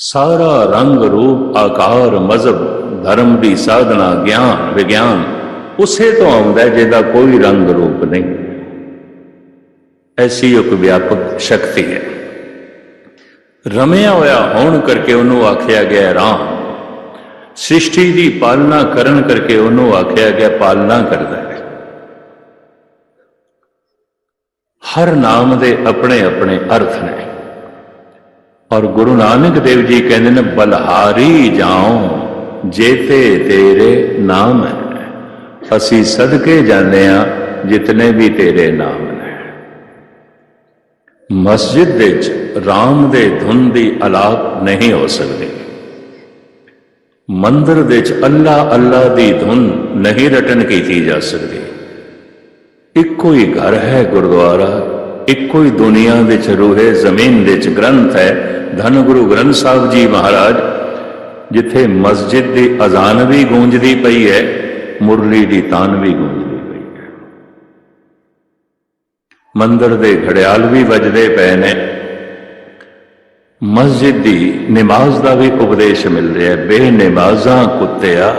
ਸਾਰਾ ਰੰਗ ਰੂਪ, ਆਕਾਰ, ਮਜ਼ਹਬ, ਧਰਮ ਦੀ ਸਾਧਨਾ, ਗਿਆਨ, ਵਿਗਿਆਨ ਉਸੇ ਤੋਂ ਆਉਂਦਾ ਹੈ ਜਿਹਦਾ ਕੋਈ ਰੰਗ ਰੂਪ ਨਹੀਂ। ਐਸੀ ਇੱਕ ਵਿਆਪਕ ਸ਼ਕਤੀ ਹੈ। ਰਮਿਆ ਹੋਇਆ ਹੋਣ ਕਰਕੇ ਉਹਨੂੰ ਆਖਿਆ ਗਿਆ ਰਾਮ। ਸ੍ਰਿਸ਼ਟੀ ਦੀ ਪਾਲਣਾ ਕਰਨ ਕਰਕੇ ਉਹਨੂੰ ਆਖਿਆ ਗਿਆ ਪਾਲਣਾ ਕਰਦਾ ਹੈ। ਹਰ ਨਾਮ ਦੇ ਆਪਣੇ ਆਪਣੇ ਅਰਥ ਨੇ। ਔਰ ਗੁਰੂ ਨਾਨਕ ਦੇਵ ਜੀ ਕਹਿੰਦੇ ਨੇ, ਬਲਹਾਰੀ ਜਾਉ, ਜੇਤੇ ਤੇਰੇ ਨਾਮ ਹੈ। ਅਸੀਂ ਸਦਕੇ ਜਾਂਦੇ ਆ ਜਿਤਨੇ ਵੀ ਤੇਰੇ ਨਾਮ ਨੇ। ਮਸਜਿਦ ਵਿੱਚ ਰਾਮ ਦੇ ਧੁਨ ਦੀ ਅਲਾਪ ਨਹੀਂ ਹੋ ਸਕਦੀ। ਮੰਦਰ ਵਿੱਚ ਅੱਲਾ ਅੱਲਾ ਦੀ ਧੁਨ ਨਹੀਂ ਰਟਨ ਕੀਤੀ ਜਾ ਸਕਦੀ। ਇੱਕੋ ਹੀ ਘਰ ਹੈ ਗੁਰਦੁਆਰਾ, ਇੱਕੋ ਹੀ ਦੁਨੀਆ ਵਿੱਚ ਰੂਹੇ ਜ਼ਮੀਨ ਵਿੱਚ ਗ੍ਰੰਥ ਹੈ ਧੰਨ ਗੁਰੂ ਗ੍ਰੰਥ ਸਾਹਿਬ ਜੀ ਮਹਾਰਾਜ, ਜਿੱਥੇ ਮਸਜਿਦ ਦੀ ਅਜ਼ਾਨ ਵੀ ਗੂੰਜਦੀ ਪਈ ਹੈ, ਮੁਰਲੀ ਦੀ ਤਾਨ ਵੀ ਗੂੰਜਦੀ ਪਈ ਹੈ। ਮੰਦਰ ਦੇ ਘੜਿਆਲ ਵੀ ਵੱਜਦੇ ਪਏ ਨੇ। ਮਸਜਿਦ ਦੀ ਨਮਾਜ਼ ਦਾ ਵੀ ਉਪਦੇਸ਼ ਮਿਲ ਰਿਹਾ ਹੈ। ਬੇਨਮਾਜ਼ਾਂ ਕੁੱਤਿਆ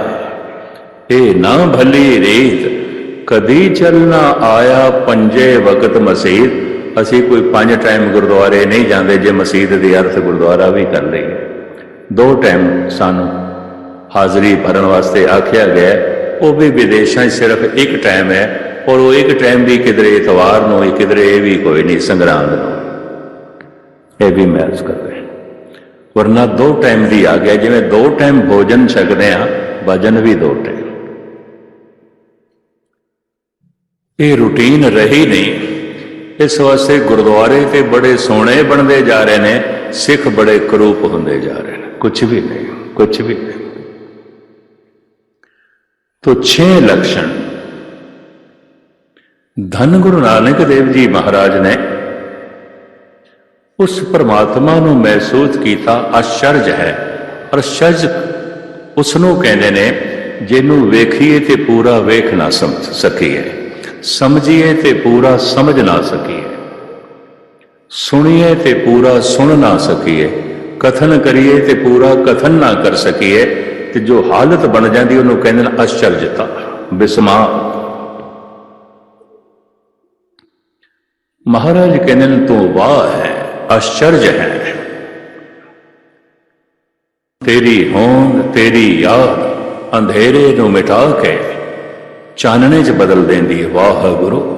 ਇਹ ਨਾ ਭਲੀ ਰੀਤ, ਕਦੀ ਚੱਲਣਾ ਆਇਆ ਪੰਜੇ ਵਕਤ ਮਸੀਤ। ਅਸੀਂ ਕੋਈ ਪੰਜ ਟਾਈਮ ਗੁਰਦੁਆਰੇ ਨਹੀਂ ਜਾਂਦੇ ਜੇ ਮਸਜਿਦ ਦੀ ਅਰਥ ਗੁਰਦੁਆਰਾ ਵੀ ਕਰ ਲਈਏ। ਦੋ ਟਾਈਮ ਸਾਨੂੰ ਹਾਜ਼ਰੀ ਭਰਨ ਵਾਸਤੇ ਆਖਿਆ ਗਿਆ, ਉਹ ਵੀ ਵਿਦੇਸ਼ਾਂ 'ਚ ਸਿਰਫ ਇੱਕ ਟਾਈਮ ਹੈ ਔਰ ਉਹ ਇੱਕ ਟਾਈਮ ਵੀ ਕਿਧਰੇ ਇਤਵਾਰ ਨੂੰ, ਕਿਧਰੇ ਇਹ ਵੀ ਕੋਈ ਨਹੀਂ, ਸੰਗਰਾਂਦ ਨੂੰ। ਇਹ ਵੀ ਮਹਿਜ਼ ਕਰਦੇ ਹਾਂ। ਵਰਨਾ ਦੋ ਟਾਈਮ ਦੀ ਆ ਗਿਆ, ਜਿਵੇਂ ਦੋ ਟਾਈਮ ਭੋਜਨ ਛਕਦੇ ਆ ਵਜਨ ਵੀ ਦੋ ਟਾਈਮ। ਇਹ ਰੂਟੀਨ ਰਹੀ ਨਹੀਂ। ਇਸ ਵਾਸਤੇ ਗੁਰਦੁਆਰੇ ਤੇ ਬੜੇ ਸੋਹਣੇ ਬਣਦੇ ਜਾ ਰਹੇ ਨੇ, ਸਿੱਖ ਬੜੇ ਕਰੂਪ ਹੁੰਦੇ ਜਾ ਰਹੇ ਨੇ। ਕੁਝ ਵੀ ਨਹੀਂ ਕੁਝ ਵੀ ਨਹੀਂ। ਤੋ 6 ਲਕਸ਼ਣ। ਧੰਨ ਗੁਰੂ ਨਾਨਕ ਦੇਵ ਜੀ ਮਹਾਰਾਜ ਨੇ ਉਸ ਪਰਮਾਤਮਾ ਨੂੰ ਮਹਿਸੂਸ ਕੀਤਾ ਅਸ਼ਰਜ ਹੈ। ਅਸ਼ਰਜ ਉਸ ਨੂੰ ਕਹਿੰਦੇ ਨੇ ਜਿਹਨੂੰ ਵੇਖੀਏ ਤੇ ਪੂਰਾ ਵੇਖ ਨਾ ਸਮਝ ਸਕੀਏ। ਸਮਝੀਏ ਤੇ ਪੂਰਾ ਸਮਝ ਨਾ ਸਕੀਏ। ਸੁਣੀਏ ਤੇ ਪੂਰਾ ਸੁਣ ਨਾ ਸਕੀਏ। ਕਥਨ ਕਰੀਏ ਤੇ ਪੂਰਾ ਕਥਨ ਨਾ ਕਰ ਸਕੀਏ। ਤੇ ਜੋ ਹਾਲਤ ਬਣ ਜਾਂਦੀ, ਉਹਨੂੰ ਕਹਿੰਦੇ ਨੇ ਅਸ਼ਰਜਤਾ ਬਿਸਮਾ। ਮਹਾਰਾਜ ਕਹਿੰਦੇ ਨੇ, ਤੂੰ ਵਾਹ ਹੈ ਅਸ਼ਰਜ ਹੈ। ਤੇਰੀ ਹੋਂਦ, ਤੇਰੀ ਯਾਦ ਅੰਧੇਰੇ ਨੂੰ ਮਿਟਾ ਕੇ ਚਾਨਣੇ 'ਚ ਬਦਲ ਦਿੰਦੀ ਹੈ। ਵਾਹਿਗੁਰੂ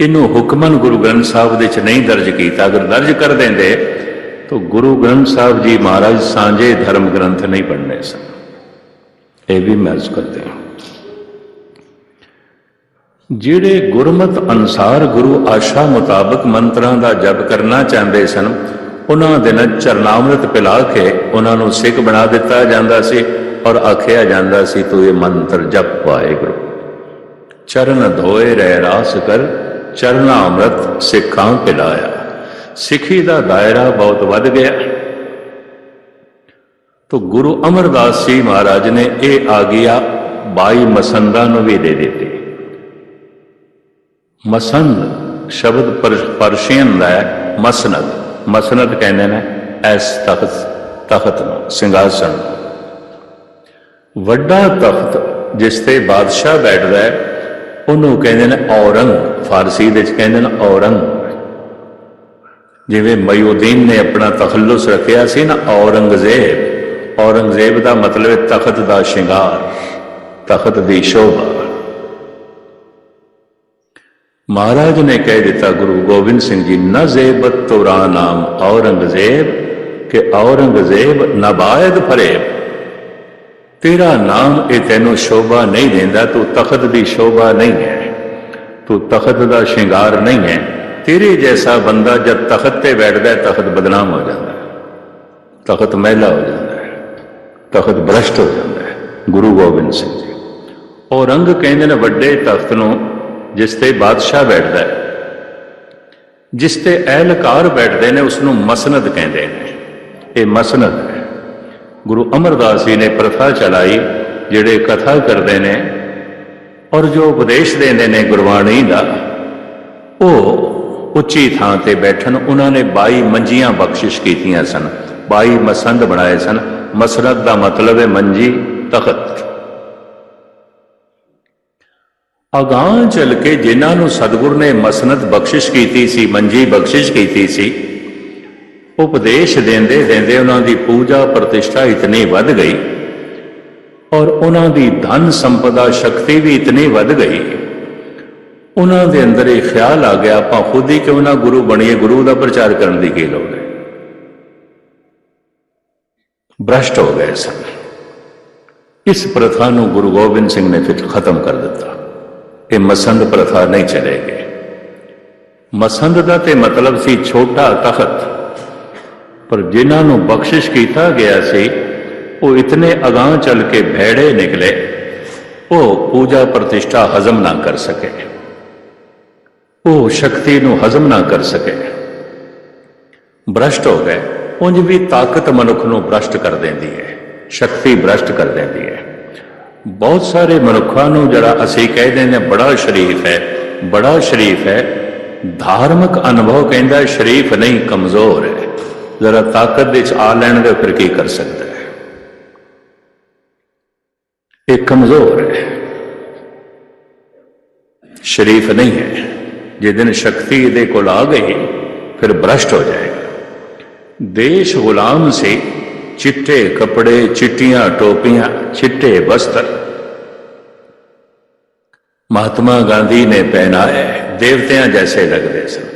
ਇਹਨੂੰ ਹੁਕਮਨ ਗੁਰੂ ਗ੍ਰੰਥ ਸਾਹਿਬ ਦੇ 'ਚ ਨਹੀਂ ਦਰਜ ਕੀਤਾ। ਅਗਰ ਦਰਜ ਕਰ ਦਿੰਦੇ, ਤਾਂ ਗੁਰੂ ਗ੍ਰੰਥ ਸਾਹਿਬ ਜੀ ਮਹਾਰਾਜ ਸਾਂਝੇ ਧਰਮ ਗ੍ਰੰਥ ਨਹੀਂ ਪੜ੍ਹਨੇ ਸਨ। ਇਹ ਵੀ ਮਹਿਸੂਸ ਕਰਦੇ ਹਾਂ। ਜਿਹੜੇ ਗੁਰਮਤ ਅਨਸਾਰ ਗੁਰੂ ਆਸ਼ਾ ਮੁਤਾਬਕ ਮੰਤਰਾਂ ਦਾ ਜਪ ਕਰਨਾ ਚਾਹੁੰਦੇ ਸਨ, ਉਹਨਾਂ ਦੇ ਨਾਲ ਚਰਨਾਮ੍ਰਿਤ ਪਿਲਾ ਕੇ ਉਹਨਾਂ ਨੂੰ ਸਿੱਖ ਬਣਾ ਦਿੱਤਾ ਜਾਂਦਾ ਸੀ। ਔਰ ਆਖਿਆ ਜਾਂਦਾ ਸੀ, ਤੂੰ ਇਹ ਮੰਤਰ ਜਪ ਵਾਹਿਗੁਰੂ। ਚਰਨ ਧੋਏ ਰਹਿ ਰਾਸ ਕਰ ਚਰਨਾਮ੍ਰਿਤ ਸਿੱਖਾਂ ਪਿਲਾਇਆ। ਸਿੱਖੀ ਦਾ ਦਾਇਰਾ ਬਹੁਤ ਵੱਧ ਗਿਆ। ਤੋ ਗੁਰੂ ਅਮਰਦਾਸ ਜੀ ਮਹਾਰਾਜ ਨੇ ਇਹ ਆਗਿਆ 22 ਮਸੰਦਾਂ ਨੂੰ ਵੀ ਦੇ ਦਿੱਤੀ। ਮਸੰਦ ਸ਼ਬਦ ਪਰਸ਼ੀਅਨ ਦਾ ਮਸਨਦ। ਮਸਨਦ ਕਹਿੰਦੇ ਨੇ, ਐਸ ਤਖਤ ਤਖਤ ਨੂੰ ਸਿੰਘਾਸਨ ਵੱਡਾ ਤਖਤ ਜਿਸ ਤੇ ਬਾਦਸ਼ਾਹ ਬੈਠਦਾ ਹੈ, ਉਹਨੂੰ ਕਹਿੰਦੇ ਨੇ ਔਰੰਗ, ਫਾਰਸੀ ਦੇ ਵਿੱਚ ਕਹਿੰਦੇ ਨੇ ਔਰੰਗ। ਜਿਵੇਂ ਮਯੂਦੀਨ ਨੇ ਆਪਣਾ ਤਖੱਲੁਸ ਰੱਖਿਆ ਸੀ ਨਾ ਔਰੰਗਜ਼ੇਬ ਔਰੰਗਜ਼ੇਬ ਦਾ ਮਤਲਬ ਹੈ ਤਖਤ ਦਾ ਸ਼ਿੰਗਾਰ, ਤਖਤ ਦੀ ਸ਼ੋਭਾ। ਮਹਾਰਾਜ ਨੇ ਕਹਿ ਦਿੱਤਾ, ਗੁਰੂ ਗੋਬਿੰਦ ਸਿੰਘ ਜੀ, ਨ ਜ਼ੇਬਤ ਤੁਰਾ ਨਾਮ ਔਰੰਗਜ਼ੇਬ, ਕਿ ਔਰੰਗਜ਼ੇਬ ਨਬਾਇਦ ਫਰੇਬ। ਤੇਰਾ ਨਾਮ ਇਹ ਤੈਨੂੰ ਸ਼ੋਭਾ ਨਹੀਂ ਦਿੰਦਾ, ਤੂੰ ਤਖਤ ਦੀ ਸ਼ੋਭਾ ਨਹੀਂ ਹੈ। ਤੂੰ ਤਖਤ ਦਾ ਸ਼ਿੰਗਾਰ ਨਹੀਂ ਹੈ। ਤੇਰੇ ਜੈਸਾ ਬੰਦਾ ਜਦ ਤਖਤ ਤੇ ਬੈਠਦਾ ਤਖਤ ਬਦਨਾਮ ਹੋ ਜਾਂਦਾ ਤਖਤ ਮਹਿਲਾ ਹੋ ਜਾਂਦਾ ਹੈ। ਤਖਤ ਭ੍ਰਸ਼ਟ ਹੋ ਜਾਂਦਾ ਹੈ। ਗੁਰੂ ਗੋਬਿੰਦ ਸਿੰਘ ਜੀ। ਔਰੰਗ ਕਹਿੰਦੇ ਨੇ, ਵੱਡੇ ਤਖਤ ਨੂੰ ਜਿਸ ਤੇ ਬਾਦਸ਼ਾਹ ਬੈਠਦਾ ਹੈ, ਜਿਸ ਤੇ ਅਹਿਲਕਾਰ ਬੈਠਦੇ ਨੇ ਉਸ ਨੂੰ ਮਸਨਦ ਕਹਿੰਦੇ ਨੇ। ਇਹ ਮਸਨਦ ਹੈ। ਗੁਰੂ ਅਮਰਦਾਸ ਜੀ ਨੇ ਪ੍ਰਥਾ ਚਲਾਈ, ਜਿਹੜੇ ਕਥਾ ਕਰਦੇ ਨੇ ਔਰ ਜੋ ਉਪਦੇਸ਼ ਦਿੰਦੇ ਨੇ ਗੁਰਬਾਣੀ ਦਾ, ਉਹ ਉੱਚੀ ਥਾਂ ਤੇ ਬੈਠਣ। ਉਹਨਾਂ ਨੇ 22 ਮੰਜੀਆਂ ਬਖਸ਼ਿਸ਼ ਕੀਤੀਆਂ ਸਨ। 22 ਮਸੰਦ ਬਣਾਏ ਸਨ। ਮਸਰਤ ਦਾ ਮਤਲਬ ਹੈ ਮੰਜੀ, ਤਖਤ। ਅਗਾਂਹ ਚੱਲ ਕੇ ਜਿਨ੍ਹਾਂ ਨੂੰ ਸਤਿਗੁਰ ਨੇ ਮਸਨਤ ਬਖਸ਼ਿਸ਼ ਕੀਤੀ ਸੀ, ਮੰਜੀ ਬਖਸ਼ਿਸ਼ ਕੀਤੀ ਸੀ ਉਪਦੇਸ਼ ਦਿੰਦੇ ਦਿੰਦੇ ਉਹਨਾਂ ਦੀ ਪੂਜਾ ਪ੍ਰਤਿਸ਼ਠਾ ਇਤਨੀ ਵੱਧ ਗਈ ਔਰ ਉਹਨਾਂ ਦੀ ਧਨ ਸੰਪਦਾ ਸ਼ਕਤੀ ਵੀ ਇਤਨੀ ਵੱਧ ਗਈ। ਉਹਨਾਂ ਦੇ ਅੰਦਰ ਇਹ ਖਿਆਲ ਆ ਗਿਆ, ਆਪਾਂ ਖੁਦ ਹੀ ਕਿਉਂ ਨਾ ਗੁਰੂ ਬਣੀਏ, ਗੁਰੂ ਦਾ ਪ੍ਰਚਾਰ ਕਰਨ ਦੀ ਕੀ ਲੋੜ ਹੈ? ਭ੍ਰਸ਼ਟ ਹੋ ਗਏ ਸਨ। ਇਸ ਪ੍ਰਥਾ ਨੂੰ ਗੁਰੂ ਗੋਬਿੰਦ ਸਿੰਘ ਨੇ ਫਿਰ ਖਤਮ ਕਰ ਦਿੱਤਾ। ਇਹ ਮਸੰਦ ਪ੍ਰਥਾ ਨਹੀਂ ਚਲੇਗੀ। ਮਸੰਦ ਦਾ ਤੇ ਮਤਲਬ ਸੀ ਛੋਟਾ ਤਖਤ। ਪਰ ਜਿਨ੍ਹਾਂ ਨੂੰ ਬਖਸ਼ਿਸ਼ ਕੀਤਾ ਗਿਆ ਸੀ, ਉਹ ਇਤਨੇ ਅਗਾਹ ਚੱਲ ਕੇ ਭੈੜੇ ਨਿਕਲੇ, ਉਹ ਪੂਜਾ ਪ੍ਰਤਿਸ਼ਠਾ ਹਜ਼ਮ ਨਾ ਕਰ ਸਕੇ। ਉਹ ਸ਼ਕਤੀ ਨੂੰ ਹਜ਼ਮ ਨਾ ਕਰ ਸਕੇ। ਭ੍ਰਸ਼ਟ ਹੋ ਗਏ। ਉਂਝ ਵੀ ਤਾਕਤ ਮਨੁੱਖ ਨੂੰ ਭ੍ਰਸ਼ਟ ਕਰ ਦਿੰਦੀ ਹੈ। ਸ਼ਕਤੀ ਭ੍ਰਸ਼ਟ ਕਰ ਦਿੰਦੀ ਹੈ। ਬਹੁਤ ਸਾਰੇ ਮਨੁੱਖਾਂ ਨੂੰ ਜਿਹੜਾ ਅਸੀਂ ਕਹਿੰਦੇ ਨੇ ਬੜਾ ਸ਼ਰੀਫ ਹੈ, ਬੜਾ ਸ਼ਰੀਫ ਹੈ, ਧਾਰਮਿਕ ਅਨੁਭਵ ਕਹਿੰਦਾ ਸ਼ਰੀਫ ਨਹੀਂ, ਕਮਜ਼ੋਰ ਹੈ। ਜ਼ਰਾ ਤਾਕਤ ਦੇ ਚ ਆ ਲੈਣ ਦੇ ਫਿਰ ਕੀ ਕਰ ਸਕਦਾ ਹੈ? ਇਹ ਕਮਜ਼ੋਰ ਹੈ। ਸ਼ਰੀਫ ਨਹੀਂ ਹੈ। ਜੇ ਦਿਨ ਸ਼ਕਤੀ ਇਹਦੇ ਕੋਲ ਆ ਗਈ, ਫਿਰ ਭ੍ਰਸ਼ਟ ਹੋ ਜਾਏਗਾ। ਦੇਸ਼ ਗੁਲਾਮ ਸੀ। ਚਿੱਟੇ ਕੱਪੜੇ, ਚਿੱਟੀਆਂ ਟੋਪੀਆਂ, ਚਿੱਟੇ ਵਸਤਰ ਮਹਾਤਮਾ ਗਾਂਧੀ ਨੇ ਪਹਿਨਾਏ ਦੇਵਤਿਆਂ ਜੈਸੇ ਲੱਗਦੇ ਸਨ।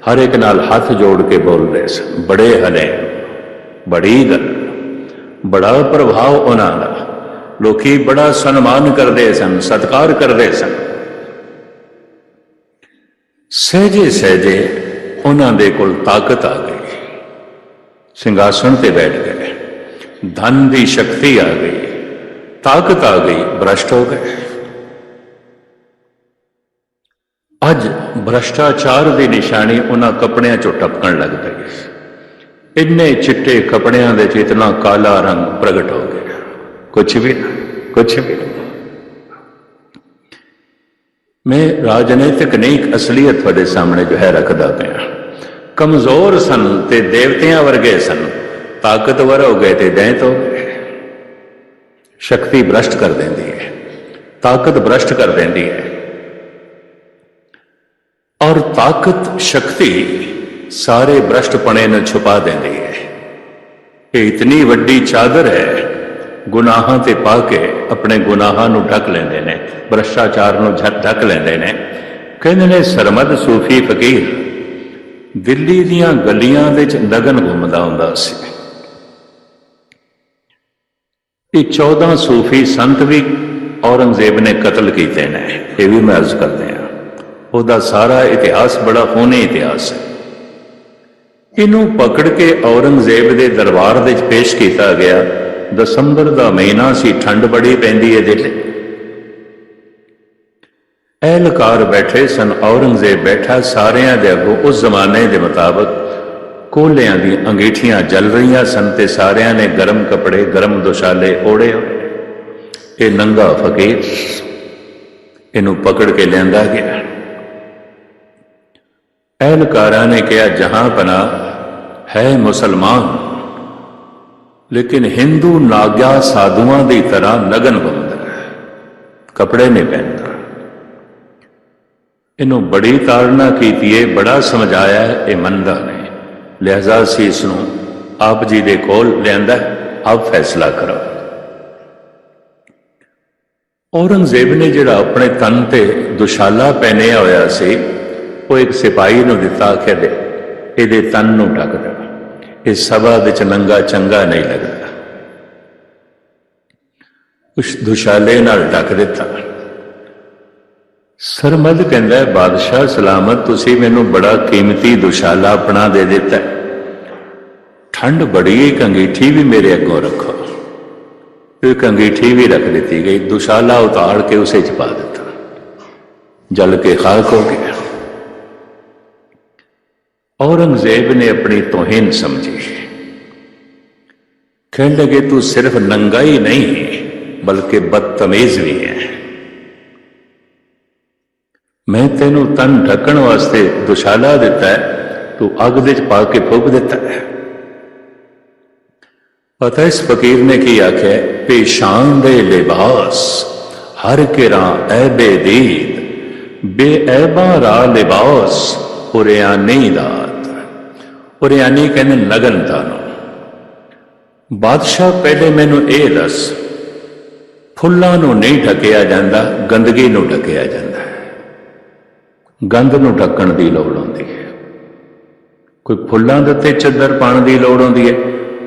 ਹਰ ਇੱਕ ਨਾਲ ਹੱਥ ਜੋੜ ਕੇ ਬੋਲ ਰਹੇ ਸਨ। ਬੜੇ ਹਲੇ ਬੜੀ ਗੱਲ। ਬੜਾ ਪ੍ਰਭਾਵ ਉਹਨਾਂ ਦਾ। ਲੋਕੀ ਬੜਾ ਸਨਮਾਨ ਕਰਦੇ ਸਨ, ਸਤਿਕਾਰ ਕਰਦੇ ਸਨ। ਸਹਜੇ ਸਹਜੇ ਉਹਨਾਂ ਦੇ ਕੋਲ ਤਾਕਤ ਆ ਗਈ। ਸਿੰਘਾਸਣ ਤੇ ਬੈਠ ਗਏ। ਧਨ ਦੀ ਸ਼ਕਤੀ ਆ ਗਈ। ਤਾਕਤ ਆ ਗਈ, ਭ੍ਰਸ਼ਟ ਹੋ ਗਏ। ਅੱਜ ਭ੍ਰਸ਼ਟਾਚਾਰ ਦੀ ਨਿਸ਼ਾਨੀ ਉਹਨਾਂ ਕੱਪੜਿਆਂ ਚੋਂ ਟਪਕਣ ਲੱਗ ਪਈ ਇੰਨੇ ਚਿੱਟੇ ਕੱਪੜਿਆਂ ਦੇ ਚ ਕਾਲਾ ਰੰਗ ਪ੍ਰਗਟ ਹੋ ਗਿਆ। ਕੁਝ ਵੀ ਕੁਝ ਵੀ ਨਹੀਂ। ਮੈਂ ਰਾਜਨੀਤਿਕ ਨਹੀਂ ਅਸਲੀਅਤ ਤੁਹਾਡੇ ਸਾਹਮਣੇ ਜੋ ਹੈ ਰੱਖਦਾ ਪਿਆ। ਕਮਜ਼ੋਰ ਸਨ ਤੇ ਦੇਵਤਿਆਂ ਵਰਗੇ ਸਨ। ਤਾਕਤਵਰ ਹੋ ਗਏ ਤੇ ਦੈਂਤ ਹੋ ਗਏ। ਸ਼ਕਤੀ ਭ੍ਰਸ਼ਟ ਕਰ ਦਿੰਦੀ ਹੈ। ਤਾਕਤ ਭ੍ਰਸ਼ਟ ਕਰ ਦਿੰਦੀ ਹੈ। ਔਰ ਤਾਕਤ, ਸ਼ਕਤੀ ਸਾਰੇ ਭ੍ਰਸ਼ਟਪਣੇ ਨੂੰ ਛੁਪਾ ਦਿੰਦੀ ਹੈ। ਇਹ ਇਤਨੀ ਵੱਡੀ ਚਾਦਰ ਹੈ, ਗੁਨਾਹਾਂ ਤੇ ਪਾ ਕੇ ਆਪਣੇ ਗੁਨਾਹਾਂ ਨੂੰ ਢੱਕ ਲੈਂਦੇ ਨੇ, ਭ੍ਰਸ਼ਟਾਚਾਰ ਨੂੰ ਝੱਟ ਢੱਕ ਲੈਂਦੇ ਨੇ। ਕਹਿੰਦੇ ਨੇ, ਸਰਮਦ ਸੂਫੀ ਫਕੀਰ, ਦਿੱਲੀ ਦੀਆਂ ਗਲੀਆਂ ਦੇ ਵਿੱਚ ਨਗਨ ਘੁੰਮਦਾ ਹੁੰਦਾ ਸੀ। ਇਹ 14 ਸੂਫੀ ਸੰਤ ਵੀ ਔਰੰਗਜ਼ੇਬ ਨੇ ਕਤਲ ਕੀਤੇ ਨੇ, ਇਹ ਵੀ ਮੈਂ ਅਰਜ਼ ਕਰਦੇ ਹਾਂ। ਉਹਦਾ ਸਾਰਾ ਇਤਿਹਾਸ ਬੜਾ ਖੂਨੀ ਇਤਿਹਾਸ ਹੈ। ਇਹਨੂੰ ਪਕੜ ਕੇ ਔਰੰਗਜ਼ੇਬ ਦੇ ਦਰਬਾਰ ਦੇ ਵਿੱਚ ਪੇਸ਼ ਕੀਤਾ ਗਿਆ। ਦਸੰਬਰ ਦਾ ਮਹੀਨਾ ਸੀ, ਠੰਡ ਬੜੀ ਪੈਂਦੀ ਹੈ ਦਿੱਲੀ ਅਹਿਲਕਾਰ ਬੈਠੇ ਸਨ, ਔਰੰਗਜ਼ੇਬ ਬੈਠਾ, ਸਾਰਿਆਂ ਦੇ ਅੱਗੋਂ ਉਸ ਜ਼ਮਾਨੇ ਦੇ ਮੁਤਾਬਕ ਕੋਲਿਆਂ ਦੀ ਅੰਗੀਠੀਆਂ ਜਲ ਰਹੀਆਂ ਸਨ ਤੇ ਸਾਰਿਆਂ ਨੇ ਗਰਮ ਕੱਪੜੇ, ਗਰਮ ਦੁਸ਼ਾਲੇ ਓੜੇ। ਇਹ ਨੰਗਾ ਫਕੀਰ ਇਹਨੂੰ ਪਕੜ ਕੇ ਲਿਆਂਦਾ ਗਿਆ। ਅਹਿਲਕਾਰਾਂ ਨੇ ਕਿਹਾ, ਜਹਾਂ ਪਨਾ, ਹੈ ਮੁਸਲਮਾਨ। ਲੇਕਿਨ ਹਿੰਦੂ ਨਾਗਿਆ ਸਾਧੂਆਂ ਦੀ ਤਰ੍ਹਾਂ ਨਗਨ ਬੰਦਾ ਕਪੜੇ ਨਹੀਂ ਪਹਿਨਦਾ। ਇਹਨੂੰ ਬੜੀ ਤਾੜਨਾ ਕੀਤੀ ਏ, ਬੜਾ ਸਮਝਾਇਆ ਇਹ ਮੰਦਾ ਨੇ ਲਿਹਾਜ਼ਾ ਸੀ ਇਸ ਨੂੰ ਆਪ ਜੀ ਦੇ ਕੋਲ ਲਿਆਂਦਾ ਆਪ ਫੈਸਲਾ ਕਰੋ। ਔਰੰਗਜ਼ੇਬ ਨੇ ਜਿਹੜਾ ਆਪਣੇ ਤਨ ਤੇ ਦੁਸ਼ਾਲਾ ਪਹਿਨਿਆ ਹੋਇਆ ਸੀ ਉਹ ਇੱਕ ਸਿਪਾਹੀ ਨੂੰ ਦਿੱਤਾ ਕਿ ਦੇ ਇਹਦੇ ਤਨ ਨੂੰ ਢੱਕ ਦੇ। ਇਹ ਸਭਾ ਵਿੱਚ ਨੰਗਾ ਚੰਗਾ ਨਹੀਂ ਲੱਗਦਾ। ਉਸ ਦੁਸ਼ਾਲੇ ਨਾਲ ਢੱਕ ਦਿੱਤਾ। ਸਰਮਦ ਕਹਿੰਦਾ ਬਾਦਸ਼ਾਹ ਸਲਾਮਤ ਤੁਸੀਂ ਮੈਨੂੰ ਬੜਾ ਕੀਮਤੀ ਦੁਸ਼ਾਲਾ ਆਪਣਾ ਦੇ ਦਿੱਤਾ ਠੰਡ ਬੜੀ ਹੈ, ਇੱਕ ਅੰਗੀਠੀ ਵੀ ਮੇਰੇ ਅੱਗੋਂ ਰੱਖੋ। ਇੱਕ ਅੰਗੀਠੀ ਵੀ ਰੱਖ ਦਿੱਤੀ ਗਈ। ਦੁਸ਼ਾਲਾ ਉਤਾਰ ਕੇ ਉਸੇ ਚ ਪਾ ਦਿੱਤਾ। ਜਲ ਕੇ ਖਾਕ ਹੋ ਗਿਆ। ਔਰੰਗਜ਼ੇਬ ਨੇ ਆਪਣੀ ਤੋਹੀਨ ਸਮਝੀ। ਕਹਿਣ ਲਗੇ, ਤੂੰ ਸਿਰਫ ਨੰਗਾ ਹੀ ਨਹੀਂ, ਬਲਕਿ ਬਦਤਮੀਜ਼ ਵੀ ਹੈ। ਮੈਂ ਤੈਨੂੰ ਤਨ ਢੱਕਣ ਵਾਸਤੇ ਦੁਸ਼ਾਲਾ ਦਿੱਤਾ ਹੈ, ਤੂੰ ਅੱਗ ਦੇ ਵਿੱਚ ਪਾ ਕੇ ਫੂਕ ਦਿੱਤਾ ਹੈ। ਪਤਾ ਇਸ ਫਕੀਰ ਨੇ ਕੀ ਆਖਿਆ? ਪੇਸ਼ਾਨ ਦੇ ਲਿਬਾਸ, ਹਰ ਕਿਰਾ ਐਬੇ ਦੀਦ ਬੇਐਬਾ ਰਾ ਲਿਬਾਸ ਉਰਿਆਨੀ ਦਾ ਉਰਿਆਨੀ ਕਹਿੰਦੇ ਨਗਨਤਾ ਨੂੰ ਬਾਦਸ਼ਾਹ ਪਹਿਲੇ ਮੈਨੂੰ ਇਹ ਦੱਸ, ਫੁੱਲਾਂ ਨੂੰ ਨਹੀਂ ਢਕਿਆ ਜਾਂਦਾ, ਗੰਦਗੀ ਨੂੰ ਢਕਿਆ ਜਾਂਦਾ ਹੈ। ਗੰਧ ਨੂੰ ਢੱਕਣ ਦੀ ਲੋੜ ਹੁੰਦੀ ਹੈ। ਕੋਈ ਫੁੱਲਾਂ ਦੇ ਉੱਤੇ ਚੱਦਰ ਪਾਉਣ ਦੀ ਲੋੜ ਹੁੰਦੀ ਹੈ।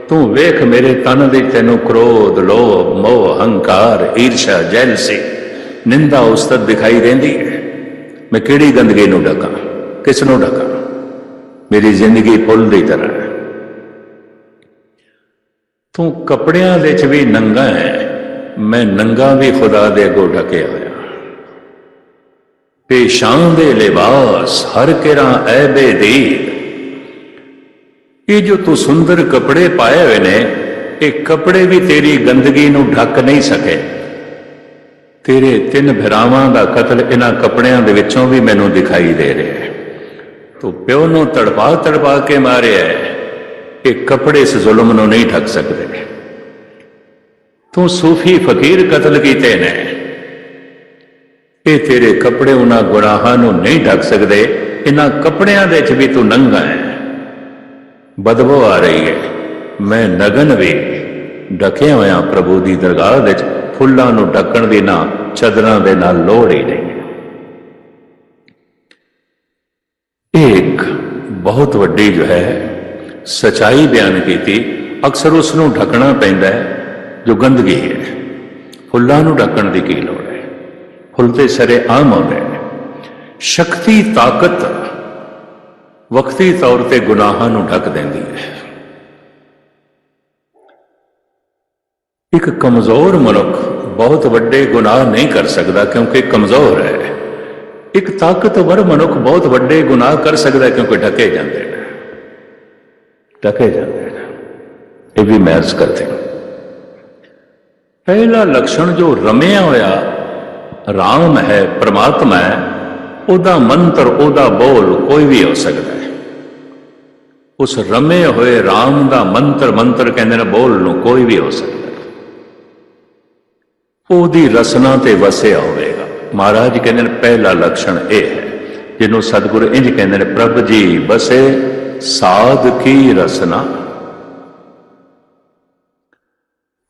ਤੂੰ ਵੇਖ ਮੇਰੇ ਤਨ ਦੇ ਤੈਨੂੰ ਕ੍ਰੋਧ, ਲੋਭ, ਮੋਹ, ਹੰਕਾਰ, ਈਰਸ਼ਾ, ਜੈਲਸੀ, ਨਿੰਦਾ, ਉਸਤਤ ਦਿਖਾਈ ਦਿੰਦੀ ਹੈ। ਮੈਂ ਕਿਹੜੀ ਗੰਦਗੀ ਨੂੰ ਢਕਾਂ? ਕਿਸ ਨੂੰ ਢਕਾਂ? ਮੇਰੀ ਜ਼ਿੰਦਗੀ ਫੁੱਲ ਦੀ ਤਰ੍ਹਾਂ ਹੈ। ਤੂੰ ਕੱਪੜਿਆਂ ਦੇ ਚ ਵੀ ਨੰਗਾ ਹੈ। ਮੈਂ ਨੰਗਾ ਵੀ ਖੁਦਾ ਦੇ ਅੱਗੋਂ ਢਕਿਆ ਹੋਇਆ। ਪੇਸ਼ਾਂ ਦੇ ਲਿਬਾਸ ਹਰ ਕਿਰਾ ਐਬੇ ਦੀ। ਇਹ ਜੋ ਤੂੰ ਸੁੰਦਰ ਕੱਪੜੇ ਪਾਏ ਹੋਏ ਨੇ, ਇਹ ਕੱਪੜੇ ਵੀ ਤੇਰੀ ਗੰਦਗੀ ਨੂੰ ਢੱਕ ਨਹੀਂ ਸਕੇ। ਤੇਰੇ ਤਿੰਨ ਭਰਾਵਾਂ ਦਾ ਕਤਲ ਇਹਨਾਂ ਕੱਪੜਿਆਂ ਦੇ ਵਿੱਚੋਂ ਵੀ ਮੈਨੂੰ ਦਿਖਾਈ ਦੇ ਰਿਹਾ ਹੈ। ਤੂੰ ਪਿਓ ਨੂੰ ਤੜਪਾ ਤੜਪਾ ਕੇ ਮਾਰਿਆ ਇਹ ਕੱਪੜੇ ਇਸ ਜ਼ੁਲਮ ਨੂੰ ਨਹੀਂ ਠੱਕ ਸਕਦੇ। ਤੂੰ ਸੂਫੀ ਫਕੀਰ ਕਤਲ ਕੀਤੇ ਨੇ। ਇਹ ਤੇਰੇ ਕੱਪੜੇ ਉਹਨਾਂ ਗੁਨਾਹਾਂ ਨੂੰ ਨਹੀਂ ਢੱਕ ਸਕਦੇ, ਇਹਨਾਂ ਕੱਪੜਿਆਂ ਦੇ ਵਿੱਚ ਵੀ ਤੂੰ ਨੰਗਾ ਹੈ। ਬਦਬੂ ਆ ਰਹੀ ਹੈ। ਮੈਂ ਨਗਨ ਵੀ ਢਕਿਆ ਹੋਇਆ ਪ੍ਰਭੂ ਦੀ ਦਰਗਾਹ ਵਿੱਚ ਫੁੱਲਾਂ ਨੂੰ ਢੱਕਣ ਦੀ ਨਾ, ਚਦਰਾਂ ਦੇ ਨਾਲ ਲੋੜ ਹੀ ਨਹੀਂ ਹੈ ਇੱਕ ਬਹੁਤ ਵੱਡੀ ਜੋ ਹੈ ਸਚਾਈ ਬਿਆਨ ਕੀਤੀ ਅਕਸਰ ਉਸ ਨੂੰ ਢੱਕਣਾ ਪੈਂਦਾ ਹੈ ਜੋ ਗੰਦਗੀ ਹੈ ਫੁੱਲਾਂ ਨੂੰ ਢੱਕਣ ਦੀ ਕੀ ਲੋੜ ਹੈ ਫੁੱਲ ਤੇ ਸਰੇ ਆਮ ਆਉਂਦੇ ਨੇ ਸ਼ਕਤੀ ਤਾਕਤ ਵਕਤੀ ਤੌਰ ਤੇ ਗੁਨਾਹਾਂ ਨੂੰ ਢੱਕ ਦਿੰਦੀ ਹੈ ਇੱਕ ਕਮਜ਼ੋਰ ਮਨੁੱਖ ਬਹੁਤ ਵੱਡੇ ਗੁਨਾਹ ਨਹੀਂ ਕਰ ਸਕਦਾ ਕਿਉਂਕਿ ਕਮਜ਼ੋਰ ਹੈ ਇੱਕ ਤਾਕਤਵਰ ਮਨੁੱਖ ਬਹੁਤ ਵੱਡੇ ਗੁਨਾਹ ਕਰ ਸਕਦਾ ਕਿਉਂਕਿ ਢਕੇ ਜਾਂਦੇ ਨੇ। ਢਕੇ ਜਾਂਦੇ ਨੇ। ਇਹ ਵੀ ਮਹਿਰਜ ਕਰਦੇ ਨੇ ਪਹਿਲਾ ਲਕਸ਼ਣ ਜੋ ਰਮਿਆ ਹੋਇਆ, ਰਾਮ ਹੈ, ਪ੍ਰਮਾਤਮਾ ਹੈ, ਉਹਦਾ ਮੰਤਰ, ਉਹਦਾ ਬੋਲ ਕੋਈ ਵੀ ਹੋ ਸਕਦਾ ਹੈ। ਉਸ ਰਮੇ ਹੋਏ ਰਾਮ ਦਾ ਮੰਤਰ ਮੰਤਰ ਕਹਿੰਦੇ ਨੇ ਬੋਲ ਨੂੰ ਕੋਈ ਵੀ ਹੋ ਸਕਦਾ ਉਹਦੀ ਰਸਨਾ ਤੇ ਵਸਿਆ ਹੋਵੇ। ਮਹਾਰਾਜ ਕਹਿੰਦੇ ਨੇ, ਪਹਿਲਾ ਲਕਸ਼ਣ ਇਹ ਹੈ, ਜਿਹਨੂੰ ਸਤਿਗੁਰੂ ਇੰਜ ਕਹਿੰਦੇ ਨੇ, ਪ੍ਰਭ ਜੀ ਬਸੇ ਸਾਧ ਕੀ ਰਸਨਾ।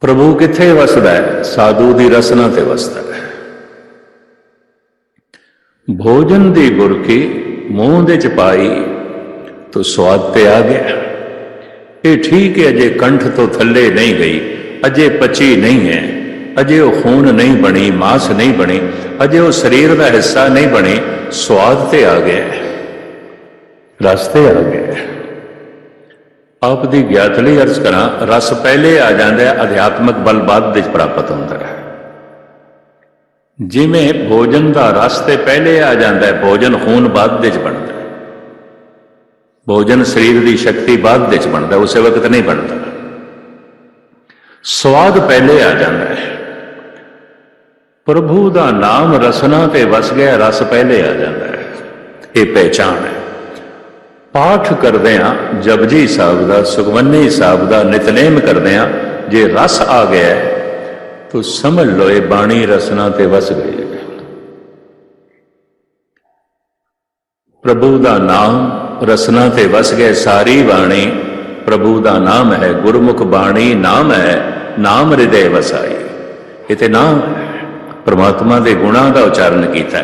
ਪ੍ਰਭੂ ਕਿੱਥੇ ਵਸਦਾ ਹੈ? ਸਾਧੂ ਦੀ ਰਸਨਾ ਤੇ ਵਸਦਾ ਹੈ। ਭੋਜਨ ਦੀ ਬੁਰਕੀ ਮੂੰਹ ਦੇ ਚ ਪਾਈ, ਤੋ ਸਵਾਦ ਤੇ ਆ ਗਿਆ। ਇਹ ਠੀਕ ਹੈ, ਅਜੇ ਕੰਠ ਤੋਂ ਥੱਲੇ ਨਹੀਂ ਗਈ, ਅਜੇ ਪਚੀ ਨਹੀਂ ਹੈ। ਅਜੇ ਉਹ ਖੂਨ ਨਹੀਂ ਬਣੀ, ਮਾਸ ਨਹੀਂ ਬਣੀ, ਅਜੇ ਉਹ ਸਰੀਰ ਦਾ ਹਿੱਸਾ ਨਹੀਂ ਬਣੀ, ਸਵਾਦ ਤੇ ਆ ਗਿਆ ਰਸਤੇ ਆ ਗਿਆ ਆਪ ਦੀ ਗਿਆਤ ਲਈ ਅਰਜ਼ ਕਰਾਂ, ਰਸ ਪਹਿਲੇ ਆ ਜਾਂਦਾ ਹੈ, ਅਧਿਆਤਮਕ ਬਲ ਬਾਅਦ ਵਿੱਚ ਪ੍ਰਾਪਤ ਹੁੰਦਾ ਹੈ। ਜਿਵੇਂ ਭੋਜਨ ਦਾ ਰਸ ਤੇ ਪਹਿਲੇ ਆ ਜਾਂਦਾ ਹੈ, ਭੋਜਨ ਖੂਨ ਬਾਅਦ ਵਿੱਚ ਬਣਦਾ ਹੈ। ਭੋਜਨ ਸਰੀਰ ਦੀ ਸ਼ਕਤੀ ਬਾਅਦ ਵਿੱਚ ਬਣਦਾ ਉਸੇ ਵਕਤ ਨਹੀਂ ਬਣਦਾ। ਸਵਾਦ ਪਹਿਲੇ ਆ ਜਾਂਦਾ ਹੈ। ਪ੍ਰਭੂ ਦਾ ਨਾਮ ਰਸਨਾ ਤੇ ਵਸ ਗਿਆ, ਰਸ ਪਹਿਲੇ ਆ ਜਾਂਦਾ ਹੈ। ਇਹ ਪਹਿਚਾਨ ਹੈ। ਪਾਠ ਕਰਦੇ ਆ ਜਪਜੀ ਸਾਹਿਬ ਦਾ, ਸੁਖਮਨੀ ਸਾਹਿਬ ਦਾ ਨਿਤਨੇਮ ਕਰਦੇ ਆ ਜੇ ਰਸ ਆ ਗਿਆ ਤੋ ਸਮਝ ਲਓ ਇਹ ਬਾਣੀ ਰਸਨਾ ਤੇ ਵਸ ਗਈ ਹੈ। ਪ੍ਰਭੂ ਦਾ ਨਾਮ ਰਸਨਾ ਤੇ ਵਸ ਗਏ ਸਾਰੀ ਬਾਣੀ ਪ੍ਰਭੂ ਦਾ ਨਾਮ ਹੈ, ਗੁਰਮੁਖ ਬਾਣੀ ਨਾਮ ਹੈ, ਨਾਮ ਹਿਰਦੇ ਵਸਾਈ। ਇਹ ਤੇ ਨਾਮ ਹੈ। ਪ੍ਰਮਾਤਮਾ ਦੇ ਗੁਣਾਂ ਦਾ ਉਚਾਰਨ ਕੀਤਾ।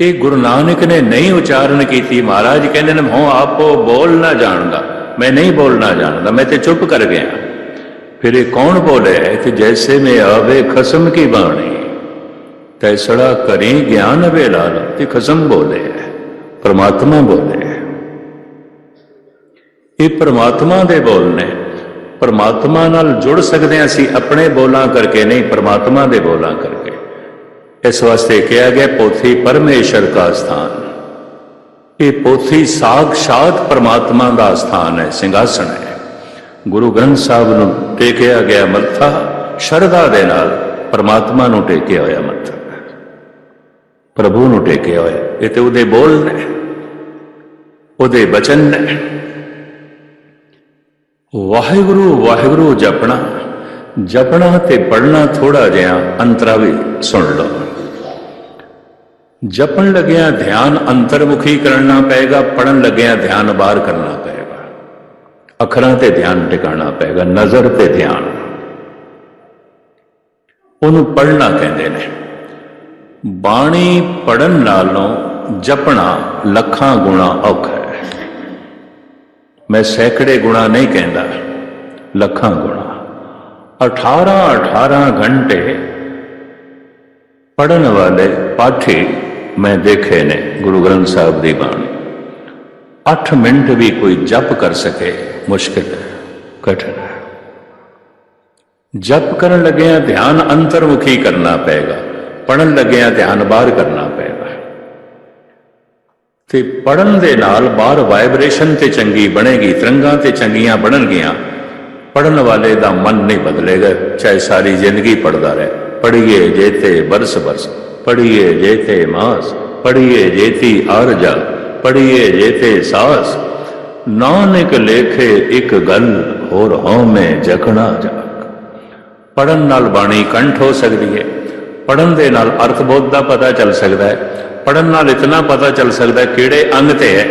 ਇਹ ਗੁਰੂ ਨਾਨਕ ਨੇ ਨਹੀਂ ਉਚਾਰਨ ਕੀਤੀ। ਮਹਾਰਾਜ ਕਹਿੰਦੇ ਨੇ, ਹਉ ਆਪੋ ਬੋਲ ਨਾ ਜਾਣਦਾ। ਮੈਂ ਨਹੀਂ ਬੋਲਣਾ ਜਾਣਦਾ, ਮੈਂ ਤੇ ਚੁੱਪ ਕਰ ਗਿਆ। ਫਿਰ ਇਹ ਕੌਣ ਬੋਲੇ ਕਿ ਜੈਸੇ ਮੈਂ ਆਵੇ ਖਸਮ ਕੀ ਬਾਣੀ? ਤੈਸੜਾ ਕਰੀ ਗਿਆਨ ਵੇਲਾ ਤੇ ਖਸਮ ਬੋਲੇ ਪਰਮਾਤਮਾ ਬੋਲੇ ਇਹ ਪਰਮਾਤਮਾ ਦੇ ਬੋਲ ਨੇ। ਪਰਮਾਤਮਾ ਨਾਲ ਜੁੜ ਸਕਦੇ ਹਾਂ ਅਸੀਂ ਆਪਣੇ ਬੋਲਾਂ ਕਰਕੇ ਨਹੀਂ, ਪਰਮਾਤਮਾ ਦੇ ਬੋਲਾਂ ਕਰਕੇ। ਇਸ ਵਾਸਤੇ ਕਿਹਾ ਗਿਆ, ਪੋਥੀ ਪਰਮੇਸ਼ਰ ਦਾ ਸਥਾਨ। ਇਹ ਪੋਥੀ ਸਾਖਸ਼ਾਤ ਪਰਮਾਤਮਾ ਦਾ ਸਥਾਨ ਹੈ, ਸਿੰਘਾਸਣ ਹੈ। ਗੁਰੂ ਗ੍ਰੰਥ ਸਾਹਿਬ ਨੂੰ ਟੇਕਿਆ ਗਿਆ ਮੱਥਾ, ਸ਼ਰਧਾ ਦੇ ਨਾਲ ਪਰਮਾਤਮਾ ਨੂੰ ਟੇਕਿਆ ਹੋਇਆ ਮੱਥਾ। ਪ੍ਰਭੂ ਨੂੰ ਟੇਕਿਆ ਹੋਇਆ, ਇਹ ਤੇ ਉਹਦੇ ਬੋਲ ਨੇ, ਉਹਦੇ ਬਚਨ ਨੇ। ਵਾਹਿਗੁਰੂ ਵਾਹਿਗੁਰੂ ਜਪਣਾ ਜਪਣਾ ਤੇ ਪੜਨਾ ਥੋੜਾ ਜਿਹਾ ਅੰਤਰਾ ਵੀ ਸੁਣ ਲਓ। ਜਪਣ ਲੱਗਿਆ ਧਿਆਨ ਅੰਤਰਮੁਖੀ ਕਰਨਾ ਪਏਗਾ ਪੜਨ ਲੱਗਿਆ ਧਿਆਨ ਬਾਹਰ ਕਰਨਾ ਪਏਗਾ। ਅੱਖਰਾਂ ਤੇ ਧਿਆਨ ਟਿਕਾਣਾ ਪਏਗਾ, ਨਜ਼ਰ ਤੇ ਧਿਆਨ। ਉਹਨੂੰ ਪੜਨਾ ਕਹਿੰਦੇ ਨੇ। ਬਾਣੀ ਪੜਨ ਨਾਲੋਂ ਜਪਣਾ ਲੱਖਾਂ ਗੁਣਾ ਔਖਾ ਹੈ। ਮੈਂ ਸੈਂਕੜੇ ਗੁਣਾ ਨਹੀਂ ਕਹਿੰਦਾ, ਲੱਖਾਂ ਗੁਣਾ। 18 18 ਘੰਟੇ ਪੜਨ ਵਾਲੇ ਪਾਠੀ ਮੈਂ ਦੇਖੇ ਨੇ ਗੁਰੂ ਗ੍ਰੰਥ ਸਾਹਿਬ ਦੀ ਬਾਣੀ। 8 ਮਿੰਟ ਵੀ ਕੋਈ ਜਪ ਕਰ ਸਕੇ ਮੁਸ਼ਕਿਲ ਹੈ, ਕਠਿਨ ਹੈ। ਜਪ ਕਰਨ ਲੱਗਿਆ ਧਿਆਨ ਅੰਤਰਮੁਖੀ ਕਰਨਾ ਪਏਗਾ ਪੜਨ ਲੱਗਿਆ ਧਿਆਨ ਬਾਹਰ ਕਰਨਾ ਪਏਗਾ। ਤੇ ਪੜਨ ਦੇ ਨਾਲ ਬਾਹਰ ਵਾਈਬ੍ਰੇਸ਼ਨ ਤੇ ਚੰਗੀ ਬਣੇਗੀ, ਤਰੰਗਾਂ ਤੇ ਚੰਗੀਆਂ ਬਣਨਗੀਆਂ ਪੜਨ ਵਾਲੇ ਦਾ ਮਨ ਨਹੀਂ ਬਦਲੇਗਾ, ਚਾਹੇ ਸਾਰੀ ਜ਼ਿੰਦਗੀ ਪੜਦਾ ਰਹੇ। ਪੜੀਏ ਜੇਤੇ ਬਰਸ ਬਰਸ ਪੜੀਏ ਜੇਤੇ ਮਾਸ ਪੜੀਏ ਜੇਤੀ ਆਰਜਾ ਪੜੀਏ ਜੇਤੇ ਸਾਸ। ਨਾਨਕ ਲੇਖੇ ਇੱਕ ਗੱਲ, ਹੋਰ ਹਉਮੈ ਜਖਣਾ ਜਾਕ ਪੜਨ ਨਾਲ ਬਾਣੀ ਕੰਠ ਹੋ ਸਕਦੀ ਹੈ ਪੜਨ ਦੇ ਨਾਲ ਅਰਥ ਬੋਧ ਦਾ ਪਤਾ ਚੱਲ ਸਕਦਾ ਹੈ ਪੜਨ ਨਾਲ ਇਤਨਾ ਪਤਾ ਚੱਲ ਸਕਦਾ ਹੈ ਕਿਹੜੇ ਅੰਗ ਤੇ ਹੈ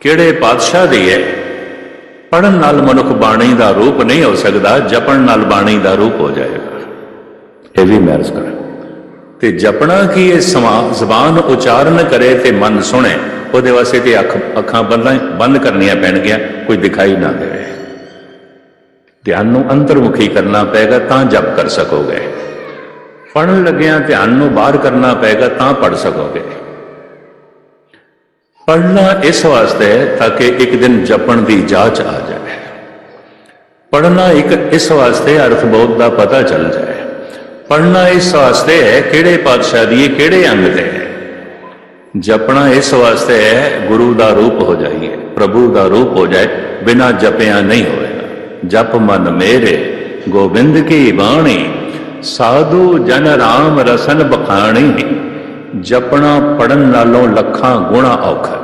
ਕਿਹੜੇ ਪਾਤਸ਼ਾਹ ਦੀ ਹੈ ਪੜਨ ਨਾਲ ਮਨੁੱਖ ਬਾਣੀ ਦਾ ਰੂਪ ਨਹੀਂ ਹੋ ਸਕਦਾ, ਜਪਣ ਨਾਲ ਬਾਣੀ ਦਾ ਰੂਪ ਹੋ ਜਾਏਗਾ। ਇਹ ਵੀ ਮੈਂ ਕਰਾਂ। ਤੇ ਜਪਣਾ ਕੀ ਇਹ ਸਮਾ ਜ਼ਬਾਨ ਉਚਾਰਨ ਕਰੇ ਤੇ ਮਨ ਸੁਣੇ। ਉਹਦੇ ਵਾਸਤੇ ਤੇ ਅੱਖ ਅੱਖਾਂ ਬੰਦਾਂ ਬੰਦ ਕਰਨੀਆਂ ਪੈਣਗੀਆਂ, ਕੋਈ ਦਿਖਾਈ ਨਾ ਦੇਵੇ। ਧਿਆਨ ਨੂੰ ਅੰਤਰਮੁਖੀ ਕਰਨਾ ਪਏਗਾ, ਤਾਂ ਜਪ ਕਰ ਸਕੋਗੇ। ਪੜਨ ਲੱਗਿਆਂ ਧਿਆਨ ਨੂੰ ਬਾਹਰ ਕਰਨਾ ਪਏਗਾ, ਤਾਂ ਪੜ ਸਕੋਗੇ। ਪੜਨਾ ਇਸ ਵਾਸਤੇ ਹੈ, ਤਾਂ ਕਿ ਇੱਕ ਦਿਨ ਜਪਣ ਦੀ ਜਾਂਚ ਆ ਜਾਵੇ ਪੜਨਾ ਇੱਕ ਇਸ ਵਾਸਤੇ ਅਰਥ ਬੋਧ ਦਾ ਪਤਾ ਚੱਲ ਜਾਏ। ਪੜਨਾ ਇਸ ਵਾਸਤੇ ਹੈ ਕਿਹੜੇ ਪਾਤਸ਼ਾਹ ਦੀ ਹੈ, ਕਿਹੜੇ ਅੰਗ ਦੇ ਹੈ? ਜਪਣਾ ਇਸ ਵਾਸਤੇ ਹੈ ਗੁਰੂ ਦਾ ਰੂਪ ਹੋ ਜਾਈਏ ਪ੍ਰਭੂ ਦਾ ਰੂਪ ਹੋ ਜਾਏ ਬਿਨਾ ਜਪਿਆ ਨਹੀਂ ਹੋਏਗਾ ਜਪ ਮਨ ਮੇਰੇ ਗੋਬਿੰਦ ਕੀ ਬਾਣੀ ਸਾਧੂ ਜਨ ਰਾਮ ਰਸਨ ਬਖਾਣੀ। ਜਪਣਾ ਪੜਨ ਨਾਲੋਂ ਲੱਖਾਂ ਗੁਣਾ ਔਖਾ